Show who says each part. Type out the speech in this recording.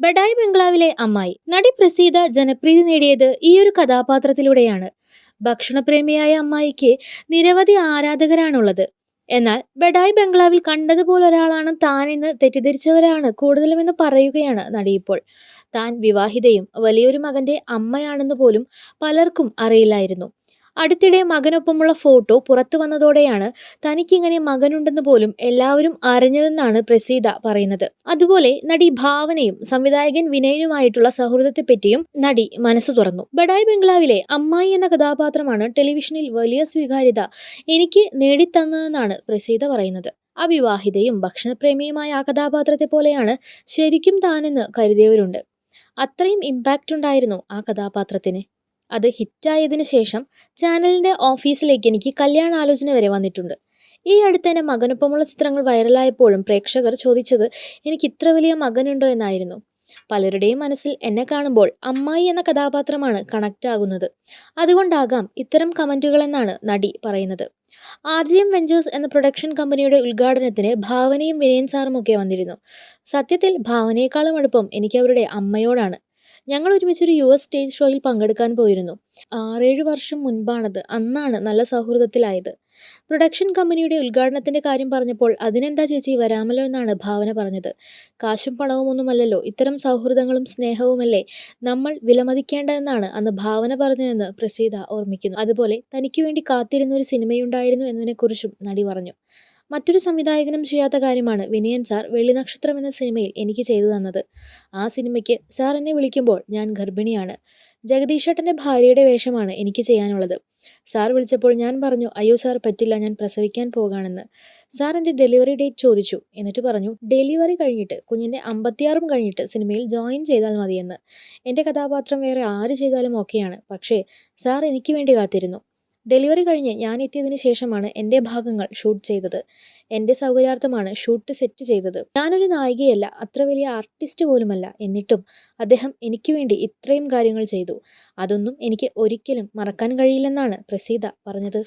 Speaker 1: ബഡായി ബംഗ്ലാവിലെ അമ്മായി നടി പ്രസീത ജനപ്രീതി നേടിയത് ഒരു കഥാപാത്രത്തിലൂടെയാണ്. ഭക്ഷണപ്രേമിയായ അമ്മായിക്ക് നിരവധി ആരാധകരാണുള്ളത്. എന്നാൽ ബഡായി ബംഗ്ലാവിൽ കണ്ടതുപോലെ ഒരാളാണ് താനെന്ന് തെറ്റിദ്ധരിച്ചവരാണ് കൂടുതലുമെന്ന് പറയുകയാണ് നടി ഇപ്പോൾ. താൻ വിവാഹിതയും വലിയൊരു മകന്റെ അമ്മയാണെന്ന് പോലും പലർക്കും അറിയില്ലായിരുന്നു. അടുത്തിടെ മകനൊപ്പമുള്ള ഫോട്ടോ പുറത്തു വന്നതോടെയാണ് തനിക്കിങ്ങനെ മകനുണ്ടെന്ന് പോലും എല്ലാവരും അറിഞ്ഞതെന്നാണ് പ്രസീത പറയുന്നത്. അതുപോലെ നടി ഭാവനയും സംവിധായകൻ വിനയനുമായിട്ടുള്ള സൗഹൃദത്തെപ്പറ്റിയും നടി മനസ്സ് തുറന്നു. ബഡായ് ബംഗ്ലാവിലെ അമ്മായി എന്ന കഥാപാത്രമാണ് ടെലിവിഷനിൽ വലിയ സ്വീകാര്യത എനിക്ക് നേടിത്തന്നതെന്നാണ് പ്രസീത പറയുന്നത്. അവിവാഹിതയും ഭക്ഷണപ്രേമിയുമായ ആ കഥാപാത്രത്തെ പോലെയാണ് ശരിക്കും താനെന്ന് കരുതിയവരുണ്ട്. അത്രയും ഇമ്പാക്റ്റ് ഉണ്ടായിരുന്നു ആ കഥാപാത്രത്തിന്. അത് ഹിറ്റായതിനു ശേഷം ചാനലിന്റെ ഓഫീസിലേക്ക് എനിക്ക് കല്യാണാലോചന വരെ വന്നിട്ടുണ്ട്. ഈ അടുത്ത് എന്റെ മകനൊപ്പമുള്ള ചിത്രങ്ങൾ വൈറലായപ്പോഴും പ്രേക്ഷകർ ചോദിച്ചത് എനിക്ക് ഇത്ര വലിയ മകനുണ്ടോ എന്നായിരുന്നു. പലരുടെയും മനസ്സിൽ എന്നെ കാണുമ്പോൾ അമ്മായി എന്ന കഥാപാത്രമാണ് കണക്റ്റ് ആകുന്നത്. അതുകൊണ്ടാകാം ഇത്തരം കമന്റുകളെന്നാണ് നടി പറയുന്നത്. ആർ ജി എം വെഞ്ചേഴ്സ് എന്ന പ്രൊഡക്ഷൻ കമ്പനിയുടെ ഉദ്ഘാടനത്തിന് ഭാവനയും വിനയൻ സാറും ഒക്കെ വന്നിരുന്നു. സത്യത്തിൽ ഭാവനയെക്കാളും അടുപ്പം എനിക്ക് അവരുടെ അമ്മയോടാണ്. ഞങ്ങൾ ഒരുമിച്ചൊരു യു എസ് സ്റ്റേജ് ഷോയിൽ പങ്കെടുക്കാൻ പോയിരുന്നു. ആറേഴ് വർഷം മുൻപാണത്. അന്നാണ് നല്ല സൗഹൃദത്തിലായത്. പ്രൊഡക്ഷൻ കമ്പനിയുടെ ഉദ്ഘാടനത്തിന്റെ കാര്യം പറഞ്ഞപ്പോൾ അതിനെന്താ ചേച്ചി വരാമല്ലോ എന്നാണ് ഭാവന പറഞ്ഞത്. കാശും പണവും ഒന്നുമല്ലല്ലോ ഇത്തരം സൗഹൃദങ്ങളും സ്നേഹവുമല്ലേ നമ്മൾ വിലമതിക്കേണ്ടതെന്നാണ് അന്ന് ഭാവന പറഞ്ഞതെന്ന് പ്രസീത ഓർമ്മിക്കുന്നു. അതുപോലെ തനിക്ക് വേണ്ടി കാത്തിരുന്ന ഒരു സിനിമയുണ്ടായിരുന്നു എന്നതിനെക്കുറിച്ചും നടി പറഞ്ഞു. മറ്റൊരു സംവിധായകനും ചെയ്യാത്ത കാര്യമാണ് വിനയൻ സാർ വെള്ളിനക്ഷത്രം എന്ന സിനിമയിൽ എനിക്ക് ചെയ്തു തന്നത്. ആ സിനിമയ്ക്ക് സാർ എന്നെ വിളിക്കുമ്പോൾ ഞാൻ ഗർഭിണിയാണ്. ജഗദീഷേട്ടന്റെ ഭാര്യയുടെ വേഷമാണ് എനിക്ക് ചെയ്യാനുള്ളത്. സാർ വിളിച്ചപ്പോൾ ഞാൻ പറഞ്ഞു അയ്യോ സാർ പറ്റില്ല ഞാൻ പ്രസവിക്കാൻ പോകാണെന്ന്. സാർ എന്റെ ഡെലിവറി ഡേറ്റ് ചോദിച്ചു. എന്നിട്ട് പറഞ്ഞു ഡെലിവറി കഴിഞ്ഞിട്ട് കുഞ്ഞിന്റെ അമ്പത്തിയാറും കഴിഞ്ഞിട്ട് സിനിമയിൽ ജോയിൻ ചെയ്താൽ മതിയെന്ന്. എന്റെ കഥാപാത്രം വേറെ ആര് ചെയ്താലും ഓക്കെയാണ്. പക്ഷേ സാർ എനിക്ക് വേണ്ടി കാത്തിരുന്നു. ഡെലിവറി കഴിഞ്ഞ് ഞാൻ എത്തിയതിന് ശേഷമാണ് എന്റെ ഭാഗങ്ങൾ ഷൂട്ട് ചെയ്തത്. എന്റെ സൗകര്യാർത്ഥമാണ് ഷൂട്ട് സെറ്റ് ചെയ്തത്. ഞാനൊരു നായികയല്ല അത്ര വലിയ ആർട്ടിസ്റ്റ് പോലുമല്ല. എന്നിട്ടും അദ്ദേഹം എനിക്ക് വേണ്ടി ഇത്രയും കാര്യങ്ങൾ ചെയ്തു. അതൊന്നും എനിക്ക് ഒരിക്കലും മറക്കാൻ കഴിയില്ലെന്നാണ് പ്രസീത പറഞ്ഞത്.